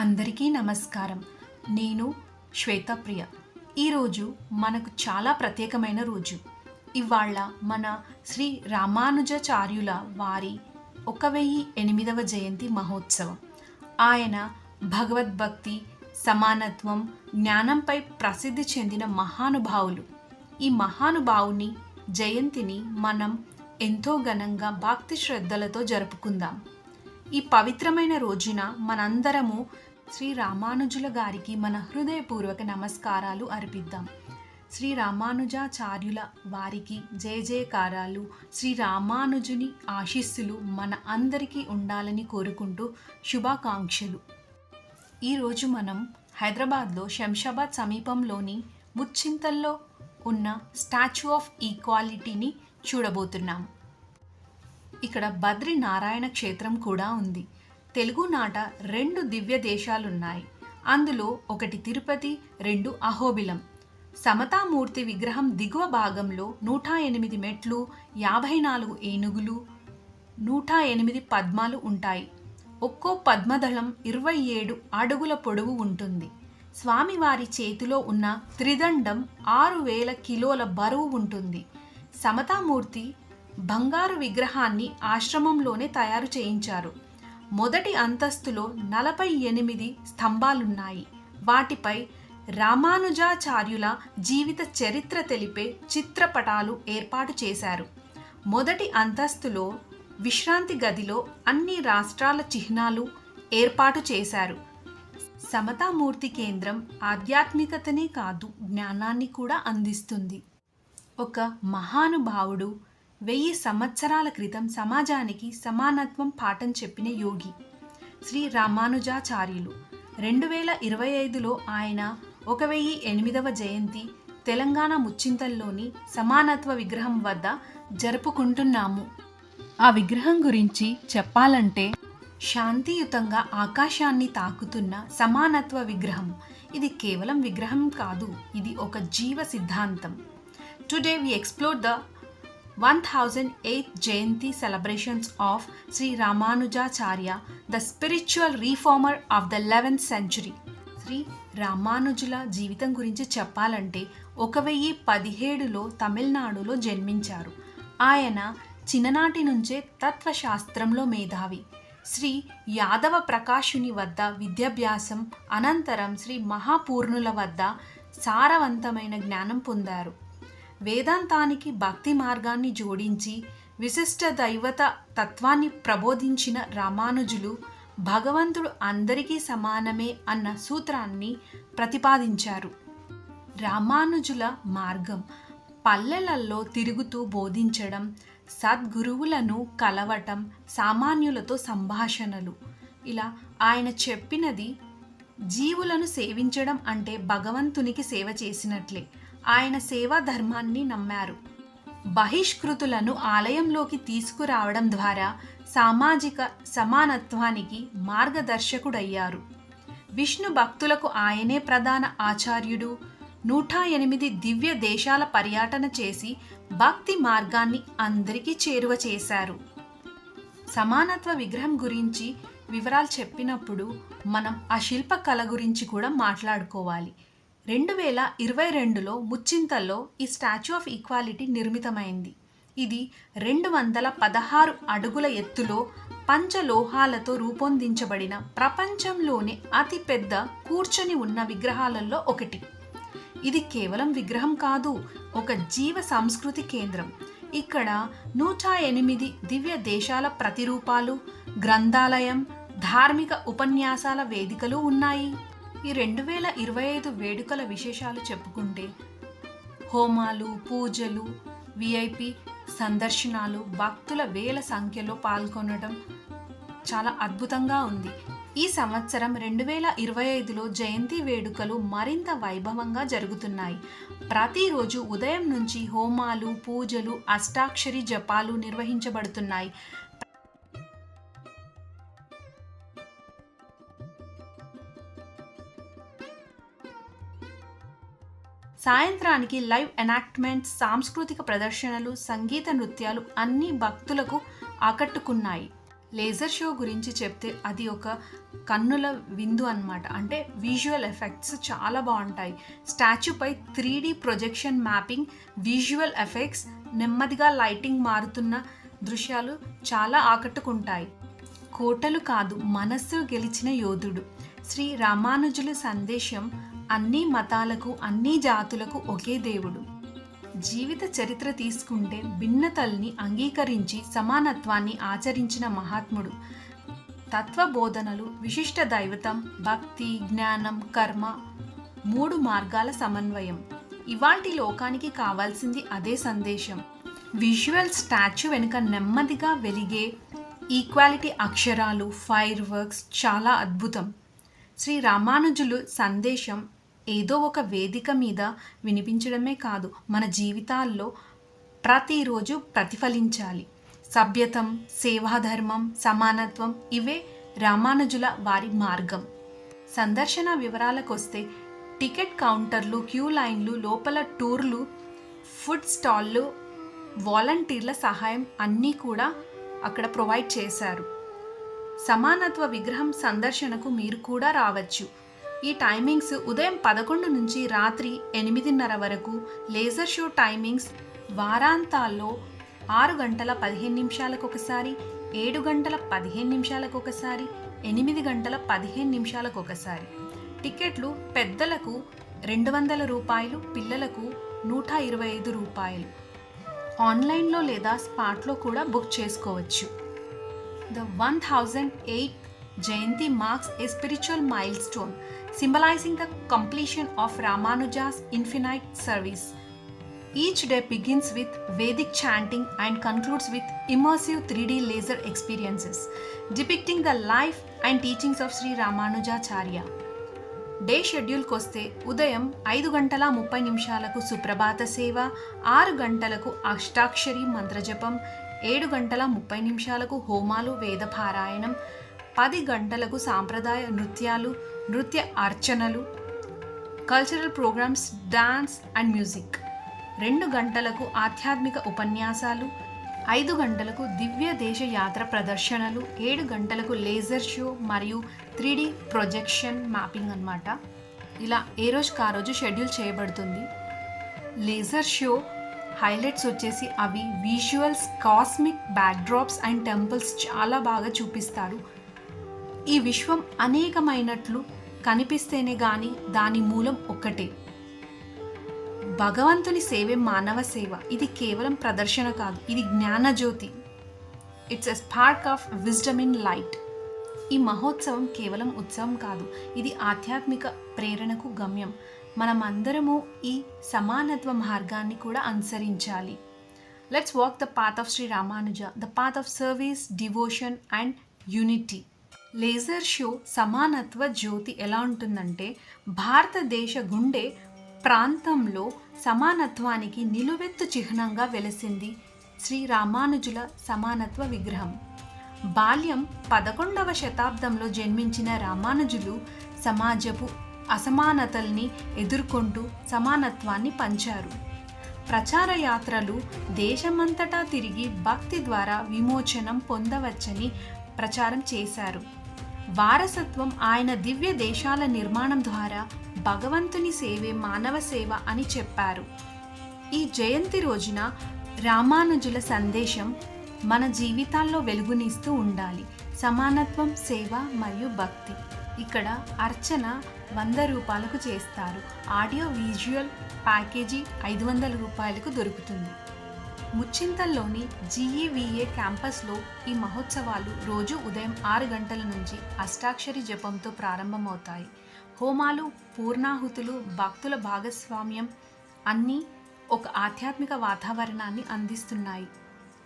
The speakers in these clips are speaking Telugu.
అందరికీ నమస్కారం. నేను శ్వేతప్రియ ఈరోజు మనకు చాలా ప్రత్యేకమైన రోజు. ఇవాళ మన శ్రీ రామానుజాచార్యుల వారి ఒక వెయ్యి ఎనిమిదవ జయంతి మహోత్సవం. ఆయన భగవద్భక్తి సమానత్వం జ్ఞానంపై ప్రసిద్ధి చెందిన మహానుభావులు. ఈ మహానుభావుని జయంతిని మనం ఎంతో ఘనంగా భక్తి శ్రద్ధలతో జరుపుకుందాం. ఈ పవిత్రమైన రోజున మనందరము శ్రీ రామానుజుల గారికి మన హృదయపూర్వక నమస్కారాలు అర్పిద్దాం. శ్రీ రామానుజాచార్యుల వారికి జయ జయకారాలు. శ్రీ రామానుజుని ఆశీస్సులు మన అందరికీ ఉండాలని కోరుకుంటూ శుభాకాంక్షలు. ఈరోజు మనం హైదరాబాద్లో శంషాబాద్ సమీపంలోని ముచ్చింతల్లో ఉన్న స్టాచ్యూ ఆఫ్ ఈక్వాలిటీని చూడబోతున్నాం. ఇక్కడ బద్రీ నారాయణ క్షేత్రం కూడా ఉంది. తెలుగునాట రెండు దివ్య దేశాలున్నాయి. అందులో ఒకటి తిరుపతి రెండు అహోబిలం. సమతామూర్తి విగ్రహం దిగువ భాగంలో నూట ఎనిమిది మెట్లు యాభై నాలుగు ఏనుగులు నూట ఎనిమిది పద్మాలు ఉంటాయి. ఒక్కో పద్మదళం ఇరవై ఏడు అడుగుల పొడవు ఉంటుంది. స్వామివారి చేతిలో ఉన్న త్రిదండం ఆరు వేల కిలోల బరువు ఉంటుంది. సమతామూర్తి బంగారు విగ్రహాన్ని ఆశ్రమంలోనే తయారు చేయించారు. మొదటి అంతస్తులో నలభై ఎనిమిది స్తంభాలున్నాయి. వాటిపై రామానుజాచార్యుల జీవిత చరిత్ర తెలిపే చిత్రపటాలు ఏర్పాటు చేశారు. మొదటి అంతస్తులో విశ్రాంతి గదిలో అన్ని రాష్ట్రాల చిహ్నాలు ఏర్పాటు చేశారు. సమతామూర్తి కేంద్రం ఆధ్యాత్మికతనే కాదు జ్ఞానాన్ని కూడా అందిస్తుంది. ఒక మహానుభావుడు వెయ్యి సంవత్సరాల క్రితం సమాజానికి సమానత్వం పాఠం చెప్పిన యోగి. శ్రీ రామానుజాచార్యులు. రెండు వేల ఇరవై ఐదులో ఆయన ఒక వెయ్యి ఎనిమిదవ జయంతి తెలంగాణ ముచ్చింతల్లోని సమానత్వ విగ్రహం వద్ద జరుపుకుంటున్నాము. ఆ విగ్రహం గురించి చెప్పాలంటే శాంతియుతంగా ఆకాశాన్ని తాకుతున్న సమానత్వ విగ్రహం. ఇది కేవలం విగ్రహం కాదు ఇది ఒక జీవ సిద్ధాంతం. Today we explore the one thousand eighth Jayanti celebrations of Sri Ramanujacharya the spiritual reformer of the eleventh century Sri రామానుజుల జీవితం గురించి చెప్పాలంటే ఒక వెయ్యి పదిహేడులో తమిళనాడులో జన్మించారు. ఆయన చిన్ననాటి నుంచే తత్వశాస్త్రంలో మేధావి. శ్రీ యాదవ ప్రకాశుని వద్ద విద్యాభ్యాసం అనంతరం శ్రీ మహాపూర్ణుల వద్ద సారవంతమైన జ్ఞానం పొందారు. వేదాంతానికి భక్తి మార్గాన్ని జోడించి విశిష్ట దైవత తత్వాన్ని ప్రబోధించిన రామానుజులు భగవంతుడు అందరికీ సమానమే అన్న సూత్రాన్ని ప్రతిపాదించారు. రామానుజుల మార్గం పల్లెలలో తిరుగుతూ బోధించడం సద్గురువులను కలవటం సామాన్యులతో సంభాషణలు. ఇలా ఆయన చెప్పినది జీవులను సేవించడం అంటే భగవంతునికి సేవ చేసినట్లే. ఆయన సేవా ధర్మాన్ని నమ్మారు. బహిష్కృతులను ఆలయంలోకి తీసుకురావడం ద్వారా సామాజిక సమానత్వానికి మార్గదర్శకుడయ్యారు. విష్ణు భక్తులకు ఆయనే ప్రధాన ఆచార్యుడు. నూట ఎనిమిది దివ్య దేశాల పర్యటన చేసి భక్తి మార్గాన్ని అందరికీ చేరువ చేశారు. సమానత్వ విగ్రహం గురించి వివరాలు చెప్పినప్పుడు మనం ఆ శిల్పకళ గురించి కూడా మాట్లాడుకోవాలి. రెండు వేల ఇరవై రెండులో ముచ్చింతల్లో ఈ స్టాచ్యూ ఆఫ్ ఈక్వాలిటీ నిర్మితమైంది. ఇది రెండు వందల పదహారు అడుగుల ఎత్తులో పంచలోహాలతో రూపొందించబడిన ప్రపంచంలోనే అతిపెద్ద కూర్చొని ఉన్న విగ్రహాలలో ఒకటి. ఇది కేవలం విగ్రహం కాదు ఒక జీవ సంస్కృతి కేంద్రం. ఇక్కడ నూట ఎనిమిది దివ్య దేశాల ప్రతిరూపాలు గ్రంథాలయం ధార్మిక ఉపన్యాసాల వేదికలు ఉన్నాయి. ఈ రెండు వేల ఇరవై ఐదు వేడుకల విశేషాలు చెప్పుకుంటే హోమాలు పూజలు విఐపి సందర్శనాలు భక్తుల వేల సంఖ్యలో పాల్గొనడం చాలా అద్భుతంగా ఉంది. ఈ సంవత్సరం రెండు వేల ఇరవై ఐదులో జయంతి వేడుకలు మరింత వైభవంగా జరుగుతున్నాయి. ప్రతిరోజు ఉదయం నుంచి హోమాలు పూజలు అష్టాక్షరి జపాలు నిర్వహించబడుతున్నాయి. సాయంత్రానికి లైవ్ ఎనాక్ట్మెంట్స్ సాంస్కృతిక ప్రదర్శనలు సంగీత నృత్యాలు అన్ని భక్తులకు ఆకట్టుకున్నాయి. లేజర్ షో గురించి చెప్తే అది ఒక కన్నుల విందు అన్నమాట. అంటే విజువల్ ఎఫెక్ట్స్ చాలా బాగుంటాయి. స్టాచ్యూపై three D projection mapping visual effects నెమ్మదిగా లైటింగ్ మారుతున్న దృశ్యాలు చాలా ఆకట్టుకుంటాయి. కోటలు కాదు మనస్సు గెలిచిన యోధుడు. శ్రీ రామానుజుల సందేశం అన్ని మతాలకు అన్ని జాతులకు ఒకే దేవుడు. జీవిత చరిత్ర తీసుకుంటే భిన్నతల్ని అంగీకరించి సమానత్వాన్ని ఆచరించిన మహాత్ముడు. తత్వబోధనలు విశిష్ట దైవతం భక్తి జ్ఞానం కర్మ మూడు మార్గాల సమన్వయం. ఇవాల్టి లోకానికి కావాల్సింది అదే సందేశం. విజువల్ స్టాచ్యూ వెనుక నెమ్మదిగా వెలిగే ఈక్వాలిటీ అక్షరాలు ఫైర్ వర్క్స్ చాలా అద్భుతం. శ్రీ రామానుజులు సందేశం ఏదో ఒక వేదిక మీద వినిపించడమే కాదు మన జీవితాల్లో ప్రతిరోజు ప్రతిఫలించాలి. సభ్యతం సేవాధర్మం సమానత్వం ఇవే రామానుజుల వారి మార్గం. సందర్శన వివరాలకు వస్తే టికెట్ కౌంటర్లు క్యూ లైన్లు లోపల టూర్లు ఫుడ్ స్టాళ్ళు వాలంటీర్ల సహాయం అన్నీ కూడా అక్కడ ప్రొవైడ్ చేశారు. సమానత్వ విగ్రహం సందర్శనకు మీరు కూడా రావచ్చు. ఈ టైమింగ్స్ ఉదయం పదకొండు నుంచి రాత్రి ఎనిమిదిన్నర వరకు లేజర్ షో టైమింగ్స్ వారాంతాల్లో ఆరు గంటల పదిహేను నిమిషాలకు ఒకసారి ఏడు గంటల పదిహేను నిమిషాలకు ఒకసారి ఎనిమిది గంటల పదిహేను నిమిషాలకు ఒకసారి. టికెట్లు పెద్దలకు రెండు వందల రూపాయలు పిల్లలకు నూట ఇరవై ఐదు రూపాయలు. ఆన్లైన్లో లేదా స్పాట్లో కూడా బుక్ చేసుకోవచ్చు. The one thousand eight Jayanti marks a spiritual milestone symbolizing the completion of Ramanuja's infinite service. Each day begins with Vedic chanting and concludes with immersive 3D laser experiences, depicting the life and teachings of Sri Ramanujacharya. Day షెడ్యూల్కి వస్తే ఉదయం ఐదు గంటల ముప్పై నిమిషాలకు సుప్రభాత సేవ ఆరు గంటలకు అష్టాక్షరి మంత్రజపం ఏడు గంటల ముప్పై నిమిషాలకు హోమాలు వేద పారాయణం పది గంటలకు సాంప్రదాయ నృత్యాలు నృత్య అర్చనలు cultural programmes dance and music రెండు గంటలకు ఆధ్యాత్మిక ఉపన్యాసాలు ఐదు గంటలకు దివ్య దేశ యాత్ర ప్రదర్శనలు ఏడు గంటలకు లేజర్ షో మరియు త్రీ డి ప్రొజెక్షన్ మ్యాపింగ్ అన్నమాట. ఇలా ఏ రోజుకి ఆ రోజు షెడ్యూల్ చేయబడుతుంది. లేజర్ షో హైలైట్స్ వచ్చేసి అవి visuals cosmic backdrops and temples చాలా బాగా చూపిస్తారు. ఈ విశ్వం అనేకమైనట్లు కనిపిస్తేనే కానీ దాని మూలం ఒక్కటే. భగవంతుని సేవే మానవ సేవ. ఇది కేవలం ప్రదర్శన కాదు ఇది Gnanajyothi. It's a spark of wisdom in light ఈ మహోత్సవం కేవలం ఉత్సవం కాదు ఇది ఆధ్యాత్మిక ప్రేరణకు గమ్యం. మనమందరము ఈ సమానత్వ మార్గాన్ని కూడా అనుసరించాలి. Let's walk the path of Sri Ramanuja the path of service devotion and unity laser show సమానత్వ జ్యోతి ఎలా ఉంటుందంటే భారతదేశ గుండె ప్రాంతంలో సమానత్వానికి నిలువెత్తు చిహ్నంగా వెలసింది శ్రీ రామానుజుల సమానత్వ విగ్రహం. బాల్యం పదకొండవ శతాబ్దంలో జన్మించిన రామానుజులు సమాజపు అసమానతల్ని ఎదుర్కొంటూ సమానత్వాన్ని పంచారు. ప్రచార యాత్రలు దేశమంతటా తిరిగి భక్తి ద్వారా విమోచనం పొందవచ్చని ప్రచారం చేశారు. వారసత్వం ఆయన దివ్య దేశాల నిర్మాణం ద్వారా భగవంతుని సేవే మానవ సేవ అని చెప్పారు. ఈ జయంతి రోజున రామానుజుల సందేశం మన జీవితాల్లో వెలుగునిస్తూ ఉండాలి. సమానత్వం సేవ మరియు భక్తి. ఇక్కడ అర్చన వంద రూపాయలకు చేస్తారు. ఆడియో విజువల్ ప్యాకేజీ ఐదు వందల రూపాయలకు దొరుకుతుంది. ముచ్చింతల్లోని జీఈవీఏ క్యాంపస్లో ఈ మహోత్సవాలు రోజు ఉదయం ఆరు గంటల నుంచి అష్టాక్షరి జపంతో ప్రారంభమవుతాయి. హోమాలు పూర్ణాహుతులు భక్తుల భాగస్వామ్యం అన్నీ ఒక ఆధ్యాత్మిక వాతావరణాన్ని అందిస్తున్నాయి.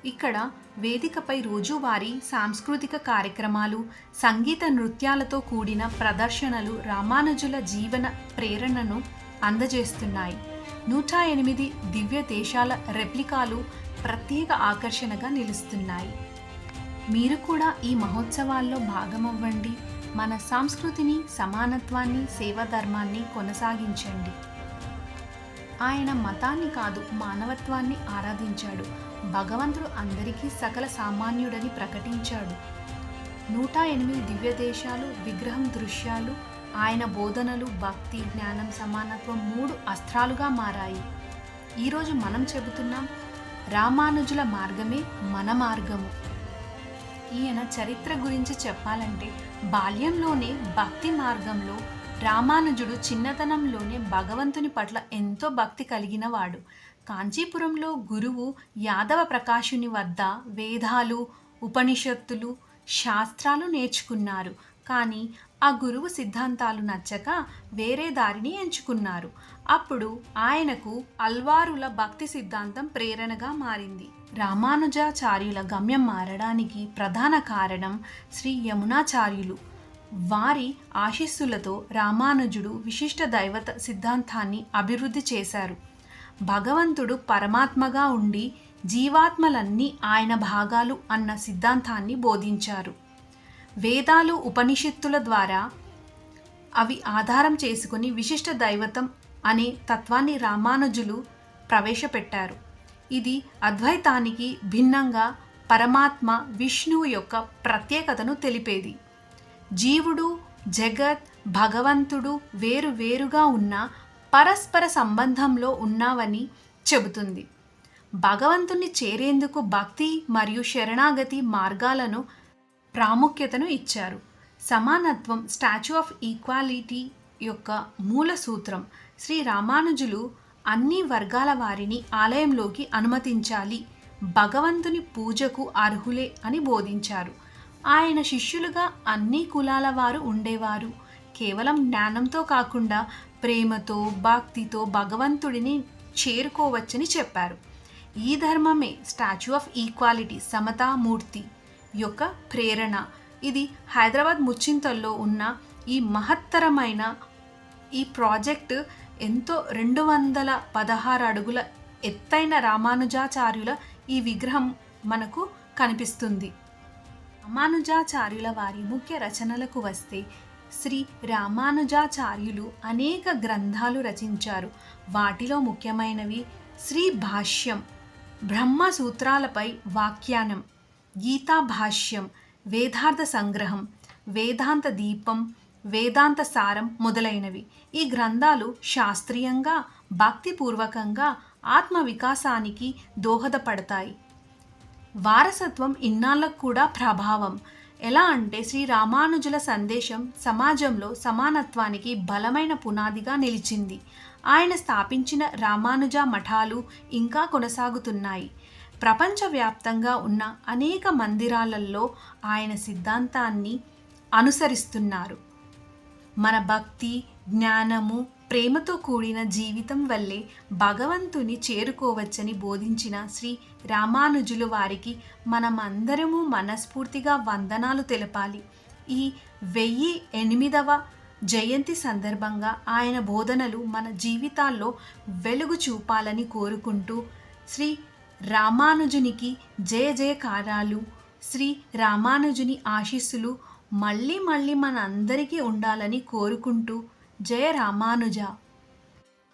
ఇక్కడ వేదికపై రోజువారీ సాంస్కృతిక కార్యక్రమాలు సంగీత నృత్యాలతో కూడిన ప్రదర్శనలు రామానుజుల జీవన ప్రేరణను అందజేస్తున్నాయి. నూట ఎనిమిది దివ్య దేశాల రెప్లికాలు ప్రత్యేక ఆకర్షణగా నిలుస్తున్నాయి. మీరు కూడా ఈ మహోత్సవాల్లో భాగమవ్వండి. మన సంస్కృతిని సమానత్వాన్ని సేవా ధర్మాన్ని కొనసాగించండి. ఆయన మతాన్ని కాదు మానవత్వాన్ని ఆరాధించాడు. భగవంతుడు అందరికీ సకల సామాన్యుడని ప్రకటించాడు. నూట ఎనిమిది దివ్య దేశాలు విగ్రహం దృశ్యాలు ఆయన బోధనలు భక్తి జ్ఞానం సమానత్వం మూడు అస్త్రాలుగా మారాయి. ఈరోజు మనం చెబుతున్నాం రామానుజుల మార్గమే మన మార్గము. ఈయన చరిత్ర గురించి చెప్పాలంటే బాల్యంలోనే భక్తి మార్గంలో రామానుజుడు చిన్నతనంలోనే భగవంతుని పట్ల ఎంతో భక్తి కలిగిన వాడు కాంచీపురంలో గురువు యాదవ ప్రకాశుని వద్ద వేదాలు ఉపనిషత్తులు శాస్త్రాలు నేర్చుకున్నారు. కానీ ఆ గురువు సిద్ధాంతాలు నచ్చక వేరే దారిని ఎంచుకున్నారు. అప్పుడు ఆయనకు అల్వారుల భక్తి సిద్ధాంతం ప్రేరణగా మారింది. రామానుజాచార్యుల గమ్యం మారడానికి ప్రధాన కారణం శ్రీ యమునాచార్యులు. వారి ఆశీస్సులతో రామానుజుడు విశిష్ట దైవత సిద్ధాంతాన్ని అభివృద్ధి చేశారు. భగవంతుడు పరమాత్మగా ఉండి జీవాత్మలన్నీ ఆయన భాగాలు అన్న సిద్ధాంతాన్ని బోధించారు. వేదాలు ఉపనిషత్తుల ద్వారా అవి ఆధారం చేసుకుని విశిష్ట దైవతం అనే తత్వాన్ని రామానుజులు ప్రవేశపెట్టారు. ఇది అద్వైతానికి భిన్నంగా పరమాత్మ విష్ణువు యొక్క ప్రత్యేకతను తెలిపేది. జీవుడు జగత్ భగవంతుడు వేరు వేరుగా ఉన్న పరస్పర సంబంధంలో ఉన్నావని చెబుతుంది. భగవంతుని చేరేందుకు భక్తి మరియు శరణాగతి మార్గాలను ప్రాముఖ్యతను ఇచ్చారు. సమానత్వం స్టాచ్యూ ఆఫ్ ఈక్వాలిటీ యొక్క మూల సూత్రం శ్రీ రామానుజులు అన్ని వర్గాల వారిని ఆలయంలోకి అనుమతించాలి. భగవంతుని పూజకు అర్హులే అని బోధించారు. ఆయన శిష్యులుగా అన్ని కులాల వారు ఉండేవారు. కేవలం జ్ఞానంతో కాకుండా ప్రేమతో భక్తితో భగవంతుడిని చేరుకోవచ్చని చెప్పారు. ఈ ధర్మమే స్టాచ్యూ ఆఫ్ ఈక్వాలిటీ సమతామూర్తి యొక్క ప్రేరణ. ఇది హైదరాబాద్ ముచ్చింతల్లో ఉన్న ఈ మహత్తరమైన ఈ ప్రాజెక్ట్ ఎంతో రెండు వందల పదహారు అడుగుల ఎత్తైన రామానుజాచార్యుల ఈ విగ్రహం మనకు కనిపిస్తుంది. రామానుజాచార్యుల వారి ముఖ్య రచనలకు వస్తే శ్రీ రామానుజాచార్యులు అనేక గ్రంథాలు రచించారు. వాటిలో ముఖ్యమైనవి శ్రీ భాష్యం బ్రహ్మ సూత్రాలపై వాఖ్యానం గీతా భాష్యం వేదార్థ సంగ్రహం వేదాంత దీపం వేదాంత సారం మొదలైనవి. ఈ గ్రంథాలు శాస్త్రీయంగా భక్తిపూర్వకంగా ఆత్మ వికాసానికి దోహదపడతాయి. వారసత్వం ఇన్నాళ్ళకు కూడా ప్రభావం. ఎలా అంటే శ్రీ రామానుజుల సందేశం సమాజంలో సమానత్వానికి బలమైన పునాదిగా నిలిచింది. ఆయన స్థాపించిన రామానుజ మఠాలు ఇంకా కొనసాగుతున్నాయి. ప్రపంచవ్యాప్తంగా ఉన్న అనేక మందిరాలలో ఆయన సిద్ధాంతాన్ని అనుసరిస్తున్నారు. మన భక్తి జ్ఞానము ప్రేమతో కూడిన జీవితం వల్లే భగవంతుని చేరుకోవచ్చని బోధించిన శ్రీ రామానుజులు వారికి మనమందరము మనస్ఫూర్తిగా వందనాలు తెలపాలి. ఈ వెయ్యి ఎనిమిదవ జయంతి సందర్భంగా ఆయన బోధనలు మన జీవితాల్లో వెలుగు చూపాలని కోరుకుంటూ శ్రీ రామానుజునికి జయ జయకారాలు శ్రీ రామానుజుని ఆశీస్సులు మళ్ళీ మళ్ళీ మన అందరికీ ఉండాలని కోరుకుంటూ జయ రామానుజ.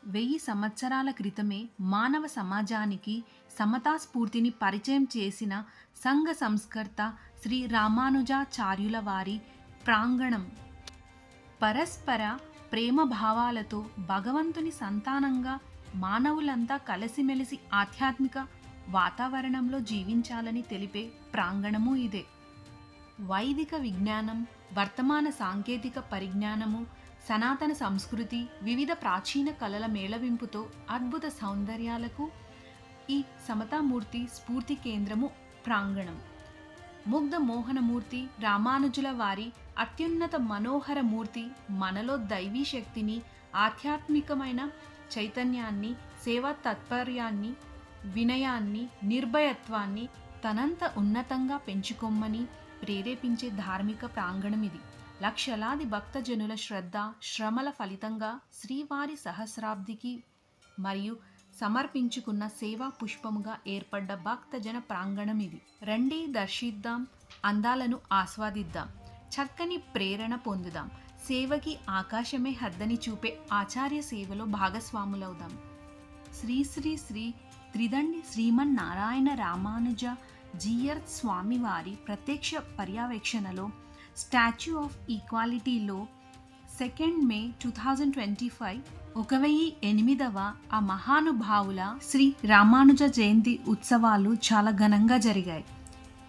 వెయ్యి సంవత్సరాల క్రితమే మానవ సమాజానికి సమతాస్ఫూర్తిని పరిచయం చేసిన సంఘ సంస్కర్త శ్రీ రామానుజాచార్యుల వారి ప్రాంగణం. పరస్పర ప్రేమ భావాలతో భగవంతుని సంతానంగా మానవులంతా కలిసిమెలిసి ఆధ్యాత్మిక వాతావరణంలో జీవించాలని తెలిపే ప్రాంగణము ఇదే. వైదిక విజ్ఞానం వర్తమాన సాంకేతిక పరిజ్ఞానము సనాతన సంస్కృతి వివిధ ప్రాచీన కళల మేళవింపుతో అద్భుత సౌందర్యాలకు ఈ సమతామూర్తి స్ఫూర్తి కేంద్రము ప్రాంగణం. ముగ్ధ మోహనమూర్తి రామానుజుల వారి అత్యున్నత మనోహర మూర్తి మనలో దైవీ శక్తిని ఆధ్యాత్మికమైన చైతన్యాన్ని సేవా తత్పర్యాన్ని వినయాన్ని నిర్భయత్వాన్ని తనంత ఉన్నతంగా పెంచుకోమ్మని ప్రేరేపించే ధార్మిక ప్రాంగణం ఇది. లక్షలాది భక్తజనుల శ్రద్ధ శ్రమల ఫలితంగా శ్రీవారి సహస్రాబ్దికి మరియు సమర్పించుకున్న సేవా పుష్పముగా ఏర్పడ్డ భక్తజన ప్రాంగణం ఇది. రండి దర్శిద్దాం అందాలను ఆస్వాదిద్దాం చక్కని ప్రేరణ పొందుదాం. సేవకి ఆకాశమే హద్దని చూపే ఆచార్య సేవలో భాగస్వాములవుదాం. శ్రీ శ్రీ శ్రీ త్రిదండి శ్రీమన్నారాయణ రామానుజ జిఆర్ స్వామివారి ప్రత్యక్ష పర్యవేక్షణలో statue of ఈక్వాలిటీలో second May two thousand twenty five ఒక వెయ్యి ఎనిమిదవ ఆ మహానుభావుల శ్రీ రామానుజ జయంతి ఉత్సవాలు చాలా ఘనంగా జరిగాయి.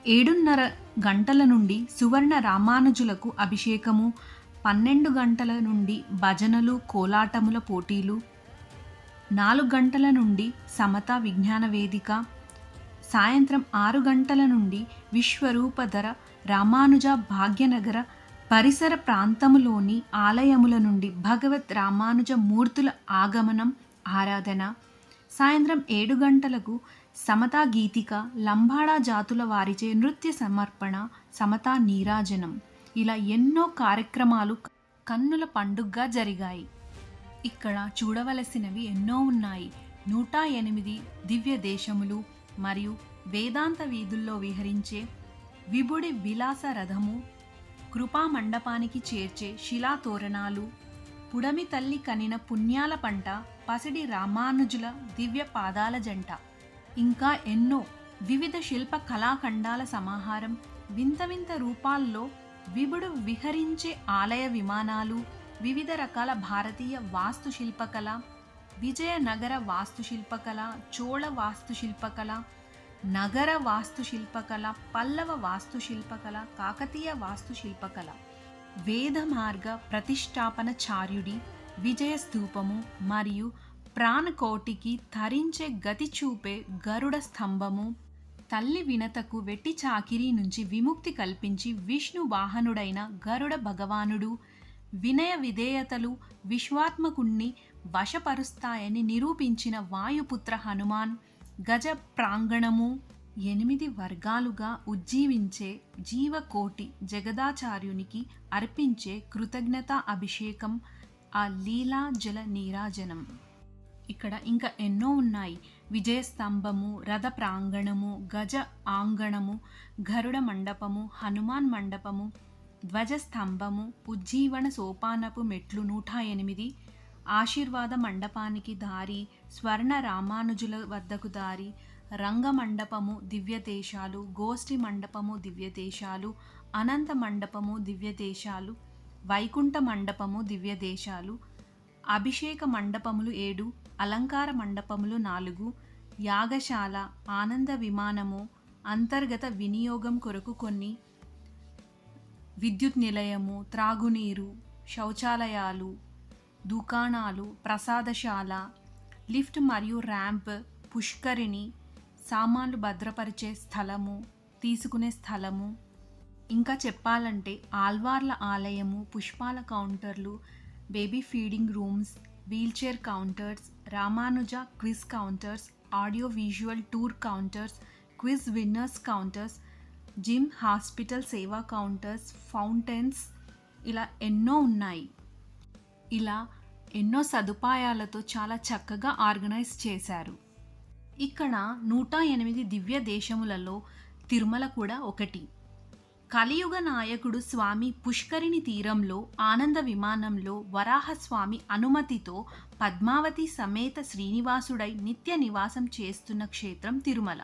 ఏడున్నర గంటల నుండి సువర్ణ రామానుజులకు అభిషేకము పన్నెండు గంటల నుండి భజనలు కోలాటముల పోటీలు నాలుగు గంటల నుండి సమతా విజ్ఞాన వేదిక సాయంత్రం ఆరు గంటల నుండి విశ్వరూపధర రామానుజ భాగ్యనగర పరిసర ప్రాంతములోని ఆలయముల నుండి భగవత్ రామానుజ మూర్తుల ఆగమనం ఆరాధన. సాయంత్రం ఏడు గంటలకు సమతా గీతిక లంబాడా జాతుల వారిచే నృత్య సమర్పణ సమతా నీరాజనం. ఇలా ఎన్నో కార్యక్రమాలు కన్నుల పండుగగా జరిగాయి. ఇక్కడ చూడవలసినవి ఎన్నో ఉన్నాయి. నూట ఎనిమిది దివ్య దేశములు మరియు వేదాంత వీధుల్లో విహరించే విభుడి విలాస రథము కృపా మండపానికి చేర్చే శిలా తోరణాలు పుడమి తల్లి కనిన పుణ్యాల పంట పసిడి రామానుజుల దివ్య పాదాల జంట. ఇంకా ఎన్నో వివిధ శిల్ప కళాఖండాల సమాహారం వింత వింత రూపాల్లో విభుడు విహరించే ఆలయ విమానాలు వివిధ రకాల భారతీయ వాస్తుశిల్పకళ విజయనగర వాస్తుశిల్పకళ చోళ వాస్తుశిల్పకళ నగర వాస్తుశిల్పకళ పల్లవ వాస్తుశిల్పకళ కాకతీయ వాస్తుశిల్పకళ వేద మార్గ ప్రతిష్టాపన చార్యుడి విజయ స్థూపము మరియు ప్రాణకోటికి తరించే గతి చూపే గరుడ స్తంభము తల్లి వినతకు వెట్టి చాకిరీ నుంచి విముక్తి కల్పించి విష్ణు వాహనుడైన గరుడ భగవానుడు వినయ విధేయతలు విశ్వాత్మకుణ్ణి వశపరుస్తాయని నిరూపించిన వాయుపుత్ర హనుమాన్ గజ ప్రాంగణము ఎనిమిది వర్గాలుగా ఉజ్జీవించే జీవకోటి జగదాచార్యునికి అర్పించే కృతజ్ఞత అభిషేకం ఆ లీలా జల నీరాజనం. ఇక్కడ ఇంకా ఎన్నో ఉన్నాయి. విజయస్తంభము రథ ప్రాంగణము గజ ఆంగణము గరుడ మండపము హనుమాన్ మండపము ధ్వజస్తంభము ఉజ్జీవన సోపానపు మెట్లు నూట ఎనిమిది ఆశీర్వాద మండపానికి దారి స్వర్ణ రామానుజుల వద్దకు దారి రంగ మండపము దివ్యదేశాలు గోష్ఠి మండపము దివ్యదేశాలు అనంత మండపము దివ్యదేశాలు వైకుంఠ మండపము దివ్యదేశాలు అభిషేక మండపములు ఏడు అలంకార మండపములు నాలుగు యాగశాల ఆనంద విమానము అంతర్గత వినియోగం కొరకు కొన్ని విద్యుత్ నిలయము త్రాగునీరు శౌచాలయాలు దుకాణాలు ప్రసాదశాల లిఫ్ట్ మరియు ర్యాంప్ పుష్కరిణి సామాన్లు భద్రపరిచే స్థలము తీసుకునే స్థలము. ఇంకా చెప్పాలంటే ఆల్వార్ల ఆలయము పుష్పాల కౌంటర్లు baby feeding rooms wheelchair counters Ramanuja quiz counters audio visual tour counters quiz winners counters gym hospital సేవా కౌంటర్స్ ఫౌంటైన్స్ ఇలా ఎన్నో ఉన్నాయి. ఇలా ఎన్నో సదుపాయాలతో చాలా చక్కగా ఆర్గనైజ్ చేశారు. ఇక్కడ నూట ఎనిమిది దివ్య దేశములలో తిరుమల కూడా ఒకటి. కలియుగ నాయకుడు స్వామి పుష్కరిణి తీరంలో ఆనంద విమానంలో వరాహస్వామి అనుమతితో పద్మావతి సమేత శ్రీనివాసుడై నిత్య నివాసం చేస్తున్న క్షేత్రం తిరుమల.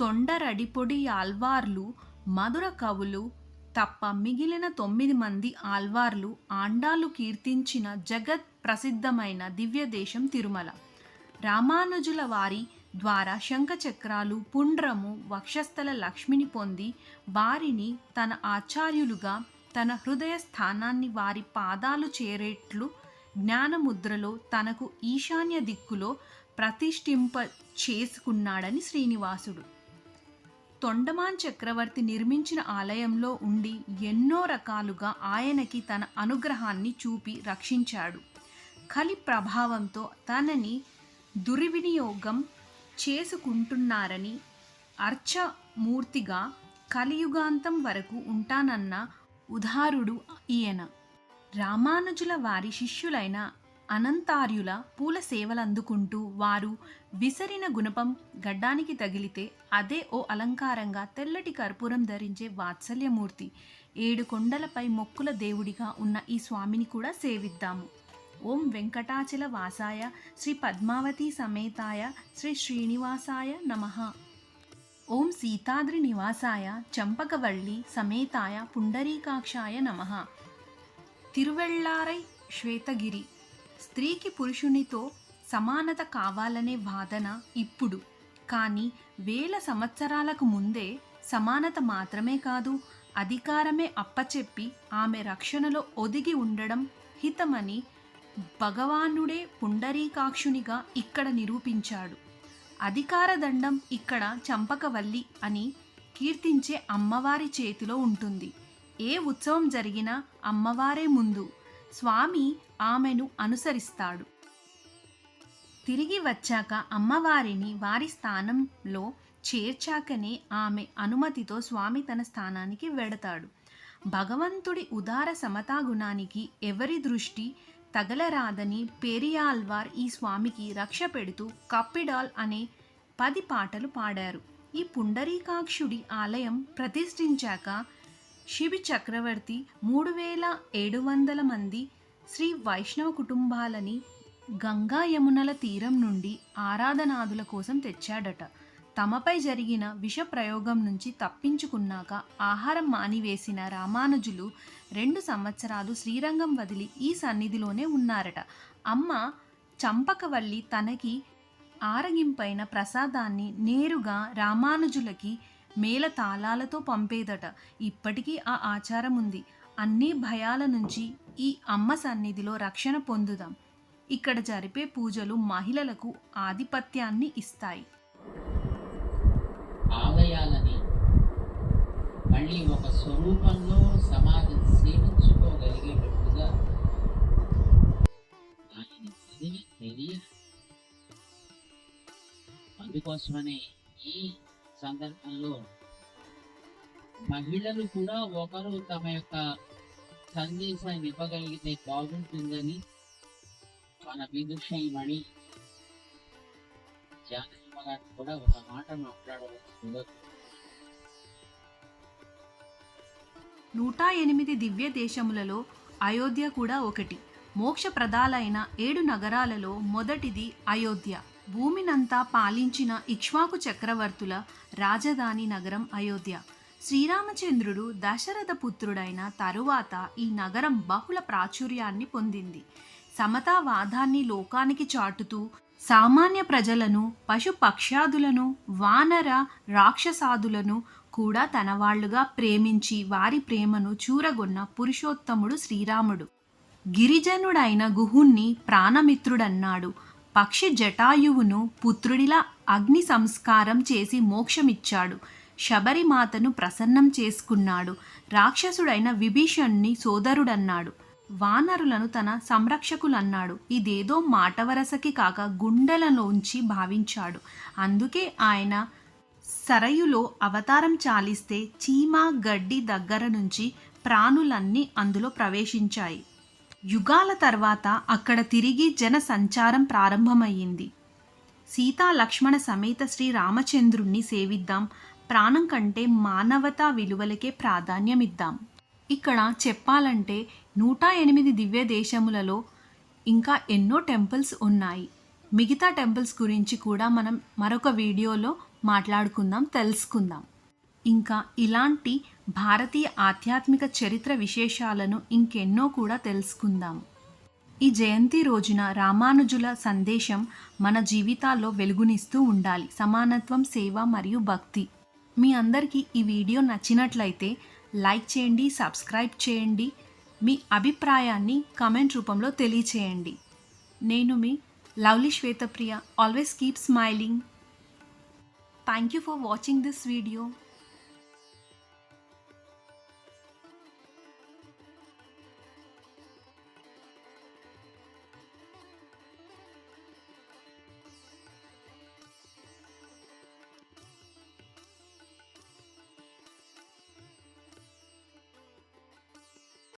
తొండరడిపొడి ఆల్వార్లు మధుర కవులు తప్ప మిగిలిన తొమ్మిది మంది ఆల్వార్లు ఆండాలు కీర్తించిన జగత్ ప్రసిద్ధమైన దివ్యదేశం తిరుమల. రామానుజుల వారి ద్వారా శంఖచక్రాలు పుండ్రము వక్షస్థల లక్ష్మిని పొంది వారిని తన ఆచార్యులుగా తన హృదయ స్థానాన్ని వారి పాదాలు చేరేట్లు జ్ఞానముద్రలో తనకు ఈశాన్య దిక్కులో ప్రతిష్ఠింప చేసుకున్నాడని శ్రీనివాసుడు. తొండమాన్ చక్రవర్తి నిర్మించిన ఆలయంలో ఉండి ఎన్నో రకాలుగా ఆయనకి తన అనుగ్రహాన్ని చూపి రక్షించాడు. కలి ప్రభావంతో తనని దుర్వినియోగం చేసుకుంటున్నారని అర్చమూర్తిగా కలియుగాంతం వరకు ఉంటానన్న ఉదారుడు ఈయన. రామానుజుల వారి శిష్యులైన అనంతార్యుల పూల సేవలందుకుంటూ వారు విసరిన గుణపం గడ్డానికి తగిలితే అదే ఓ అలంకారంగా తెల్లటి కర్పూరం ధరించే వాత్సల్యమూర్తి. ఏడు కొండలపై మొక్కుల దేవుడిగా ఉన్న ఈ స్వామిని కూడా సేవిద్దాము. ఓం వెంకటాచల వాసాయ శ్రీ పద్మావతి సమేతాయ శ్రీ శ్రీనివాసాయ నమః. ఓం సీతాద్రి నివాసాయ చంపకవల్లి సమేతాయ పుండరీకాక్షాయ నమః. తిరువెళ్ళారై శ్వేతగిరి స్త్రీకి పురుషునితో సమానత కావాలనే వాదన ఇప్పుడు. కానీ వేల సంవత్సరాలకు ముందే సమానత మాత్రమే కాదు అధికారమే అప్పచెప్పి ఆమె రక్షణలో ఒదిగి ఉండడం హితమని భగవానుడే పుండరీకాక్షునిగా ఇక్కడ నిరూపించాడు. అధికార దండం ఇక్కడ చంపకవల్లి అని కీర్తించే అమ్మవారి చేతిలో ఉంటుంది. ఏ ఉత్సవం జరిగినా అమ్మవారే ముందు. స్వామి ఆమెను అనుసరిస్తాడు. తిరిగి వచ్చాక అమ్మవారిని వారి స్థానంలో చేర్చాకనే ఆమె అనుమతితో స్వామి తన స్థానానికి వెడతాడు. భగవంతుడి ఉదార సమతా గుణానికి ఎవరి దృష్టి తగలరాదని పెరియాల్వార్ ఈ స్వామికి రక్ష పెడుతూ కప్పిడాల్ అనే పది పాటలు పాడారు. ఈ పుండరీకాక్షుడి ఆలయం ప్రతిష్ఠించాక శిబి చక్రవర్తి మూడు వేల ఏడు వందల మంది శ్రీ వైష్ణవ కుటుంబాలని గంగా యమునల తీరం నుండి ఆరాధనాదుల కోసం తెచ్చాడట. తమపై జరిగిన విష ప్రయోగం నుంచి తప్పించుకున్నాక ఆహారం మానివేసిన రామానుజులు రెండు సంవత్సరాలు శ్రీరంగం వదిలి ఈ సన్నిధిలోనే ఉన్నారట. అమ్మ చంపకవల్లి తనకి ఆరగింపైన ప్రసాదాన్ని నేరుగా రామానుజులకి మేల తాళాలతో పంపేదట. ఇప్పటికీ ఆ ఆచారం ఉంది అన్ని భయాల నుంచి ఈ అమ్మ సన్నిధిలో రక్షణ పొందుదాం. ఇక్కడ జరిపే పూజలు మహిళలకు ఆధిపత్యాన్ని ఇస్తాయి. ఆలయాలని మళ్ళీ ఒక స్వరూపంలో సమాజం సేవించుకోగలిగేటట్టుగా ఆయన అందుకోసమనే ఈ సందర్భంలో మహిళలు కూడా ఒకరు తమ యొక్క సందేశాన్ని ఇవ్వగలిగితే బాగుంటుందని మన విదుషయమణి జానకమ్మ గారు కూడా ఒక మాట మాట్లాడవచ్చు నూట ఎనిమిది దివ్య దేశములలో అయోధ్య కూడా ఒకటి. మోక్ష ప్రదాలైన ఏడు నగరాలలో మొదటిది అయోధ్య. భూమినంతా పాలించిన ఇక్ష్వాకు చక్రవర్తుల రాజధాని నగరం అయోధ్య. శ్రీరామచంద్రుడు దశరథ పుత్రుడైన తరువాత ఈ నగరం బహుళ ప్రాచుర్యాన్ని పొందింది. సమతావాదాన్ని లోకానికి చాటుతూ సామాన్య ప్రజలను పశు పక్ష్యాదులను వానర రాక్షసాదులను కూడా తన వాళ్ళుగా ప్రేమించి వారి ప్రేమను చూరగొన్న పురుషోత్తముడు శ్రీరాముడు. గిరిజనుడైన గుహుణ్ణి ప్రాణమిత్రుడన్నాడు. పక్షి జటాయువును పుత్రుడిలా అగ్ని సంస్కారం చేసి మోక్షమిచ్చాడు. శబరిమాతను ప్రసన్నం చేసుకున్నాడు. రాక్షసుడైన విభీషణ్ణి సోదరుడన్నాడు. వానరులను తన సంరక్షకులన్నాడు. ఇదేదో మాటవరసకి కాక గుండెలలోంచి భావించాడు. అందుకే ఆయన సరయులో అవతారం చాలిస్తే చీమ గడ్డి దగ్గర నుంచి ప్రాణులన్నీ అందులో ప్రవేశించాయి. యుగాల తర్వాత అక్కడ తిరిగి జన సంచారం ప్రారంభమయ్యింది. సీతా లక్ష్మణ సమేత శ్రీ రామచంద్రుణ్ణి సేవిద్దాం. ప్రాణం కంటే మానవతా విలువలకే ప్రాధాన్యమిద్దాం. ఇక్కడ చెప్పాలంటే నూట ఎనిమిది దివ్య దేశములలో ఇంకా ఎన్నో టెంపుల్స్ ఉన్నాయి. మిగతా టెంపుల్స్ గురించి కూడా మనం మరొక వీడియోలో మాట్లాడుకుందాం తెలుసుకుందాం. ఇంకా ఇలాంటి భారతీయ ఆధ్యాత్మిక చరిత్ర విశేషాలను ఇంకెన్నో కూడా తెలుసుకుందాం. ఈ జయంతి రోజున రామానుజుల సందేశం మన జీవితాల్లో వెలుగునిస్తూ ఉండాలి. సమానత్వం సేవ మరియు భక్తి. మీ అందరికీ ఈ వీడియో నచ్చినట్లయితే లైక్ చేయండి సబ్స్క్రైబ్ చేయండి. మీ అభిప్రాయాన్ని కమెంట్ రూపంలో తెలియచేయండి. నేను మీ lovely Shwetapriya. Always keep smiling thank you for watching this video